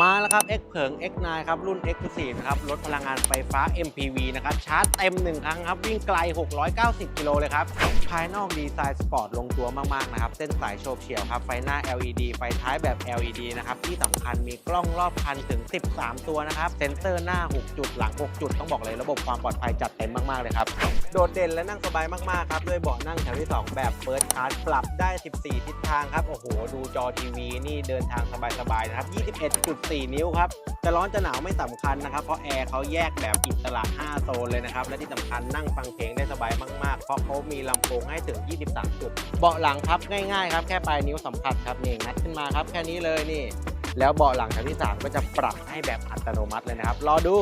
มาแล้วครับ X เผิง X9 ครับรุ่น Exclusive นะครับรถพลังงานไฟฟ้า MPV นะครับชาร์จเต็ม1ครั้งครับวิ่งไกล 690 กิโลเลยครับ ภายนอกดีไซน์สปอร์ตลงตัวมาก ๆ นะครับ เส้นสายโฉบเฉียวครับ ไฟหน้า LED ไฟท้ายแบบ LED นะครับ ที่สำคัญมีกล้องรอบคันถึง 13 ตัวนะครับ เซ็นเซอร์หน้า 6 จุดหลัง 6 จุด ต้องบอกเลยระบบความปลอดภัยจัดเต็มมาก ๆ เลยครับ โดดเด่นและนั่งสบายมาก ๆ ครับ ด้วยเบาะนั่งแถวที่ 2 แบบเฟิร์สคลาสปรับได้ 14 ทิศทางครับโอ้โหดูจอทีวีนี่เดินทางสบายๆนะครับ21.4 4 นิ้วครับ จะร้อนจะหนาวไม่สำคัญนะครับ เพราะแอร์เขาแยกแบบอิสระ 5 โซนเลยนะครับ และที่สำคัญนั่งฟังเพลงได้สบายมาก ๆ เพราะเขามีลำโพงให้ถึง 23 จุด เบาะหลังพับง่าย ๆ ครับ แค่ปลายนิ้วสัมผัสครับนี่งัดขึ้นมาครับ แค่นี้เลยนี่ แล้วเบาะหลังแถวที่ 3 ก็จะปรับให้แบบอัตโนมัติเลยนะครับ รอดู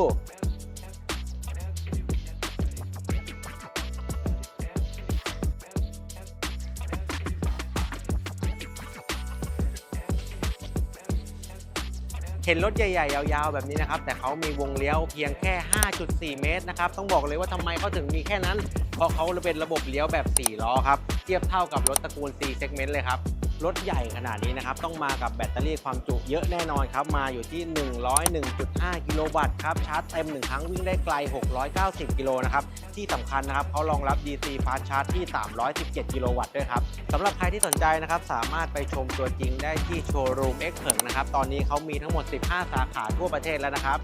เห็นรถใหญ่ๆ ยาวๆ แบบนี้นะครับ แต่เขามีวงเลี้ยวเพียงแค่ 5.4 เมตรนะครับ ต้องบอกเลยว่าทำไมเขาถึงมีแค่นั้น เพราะเขาเป็นระบบเลี้ยวแบบ 4 ล้อครับ เทียบเท่ากับรถตระกูล C segment เลยครับ รถใหญ่ขนาดนี้นะครับ ต้องมากับแบตเตอรี่ความจุเยอะแน่นอนครับ มาอยู่ที่ 101.5 กิโลวัตต์ครับ ชาร์จเต็ม 1 ครั้งวิ่งได้ไกล 690 กิโลนะครับ ที่สำคัญนะครับเขารองรับ DC Fast Charge ที่ 317 กิโลวัตต์ด้วยครับสำหรับใครที่สนใจนะครับ สามารถไปชมตัวจริงได้ที่โชว์รูม X เผิงนะครับ ตอนนี้เขามีทั้งหมด 15 สาขาทั่วประเทศแล้วนะครับ